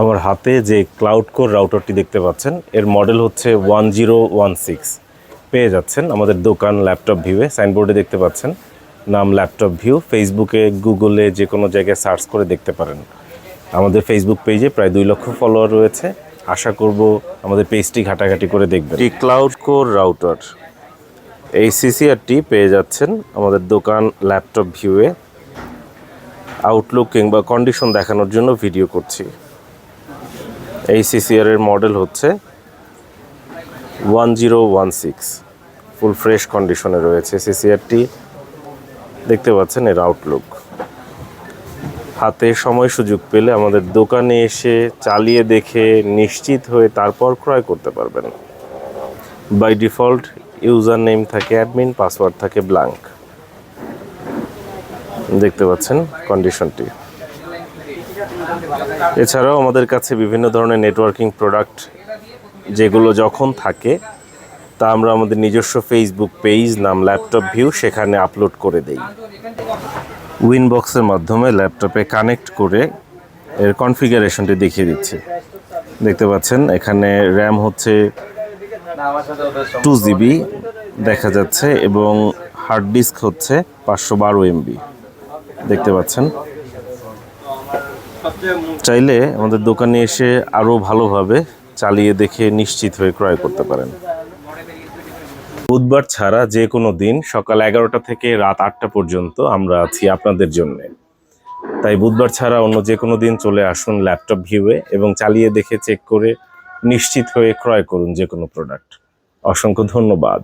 আমার হাতে যে ক্লাউড কোর রাউটারটি দেখতে পাচ্ছেন, এর মডেল হচ্ছে ওয়ান জিরো ওয়ান সিক্স পেয়ে যাচ্ছেন আমাদের দোকান ল্যাপটপ ভিউয়ে সাইনবোর্ডে দেখতে পাচ্ছেন। নাম ল্যাপটপ ভিউ ফেসবুকে গুগলে যে কোনো জায়গায় সার্চ করে দেখতে পারেন। আমাদের ফেসবুক পেজে প্রায় দুই লক্ষ ফলোয়ার রয়েছে। আশা করব আমাদের পেজটি ঘাটাঘাটি করে দেখবেন। এই ক্লাউড কোর রাউটার এই সিসিআরটি পেয়ে যাচ্ছেন আমাদের দোকান ল্যাপটপ ভিউয়ে আউটলুক কিংবা কন্ডিশন দেখানোর জন্য ভিডিও করছি। এই সিসিআর এর মডেল হচ্ছে one zero one six full fresh কন্ডিশনে রয়েছে সিসিআরটি দেখতে পাচ্ছেন এর আউটলুক হাতে সময় সুযোগ পেলে আমাদের দোকানে এসে, চালিয়ে দেখে নিশ্চিত হয়ে তারপর ক্রয় করতে পারবেন। বাই ডিফল্ট ইউজার নেম থাকে অ্যাডমিন পাসওয়ার্ড থাকে ব্ল্যাঙ্ক দেখতে পাচ্ছেন কন্ডিশনটি এছাড়াও আমাদের কাছে বিভিন্ন ধরনের নেটওয়ার্কিং প্রোডাক্ট যেগুলো যখন থাকে, তা আমরা আমাদের নিজস্ব ফেসবুক পেজ নাম ল্যাপটপ ভিউ সেখানে আপলোড করে দেই। উইনবক্সের মাধ্যমে ল্যাপটপে কানেক্ট করে এর কনফিগারেশনটি দেখিয়ে দিচ্ছে। দেখতে পাচ্ছেন, এখানে র্যাম হচ্ছে টু জিবি দেখা যাচ্ছে এবং হার্ড ডিস্ক হচ্ছে পাঁচশো বারো এমবি দেখতে পাচ্ছেন চাইলে আমাদের দোকানে এসে আরও ভালোভাবে চালিয়ে দেখে নিশ্চিত হয়ে ক্রয় করতে পারেন। বুধবার ছাড়া যে কোনো দিন সকাল এগারোটা থেকে রাত আটটা পর্যন্ত আমরা আছি আপনাদের জন্য। তাই বুধবার ছাড়া অন্য যে কোনো দিন চলে আসুন ল্যাপটপ ভিউয়ে এবং চালিয়ে দেখে চেক করে নিশ্চিত হয়ে ক্রয় করুন যে কোনো প্রোডাক্ট। অসংখ্য ধন্যবাদ।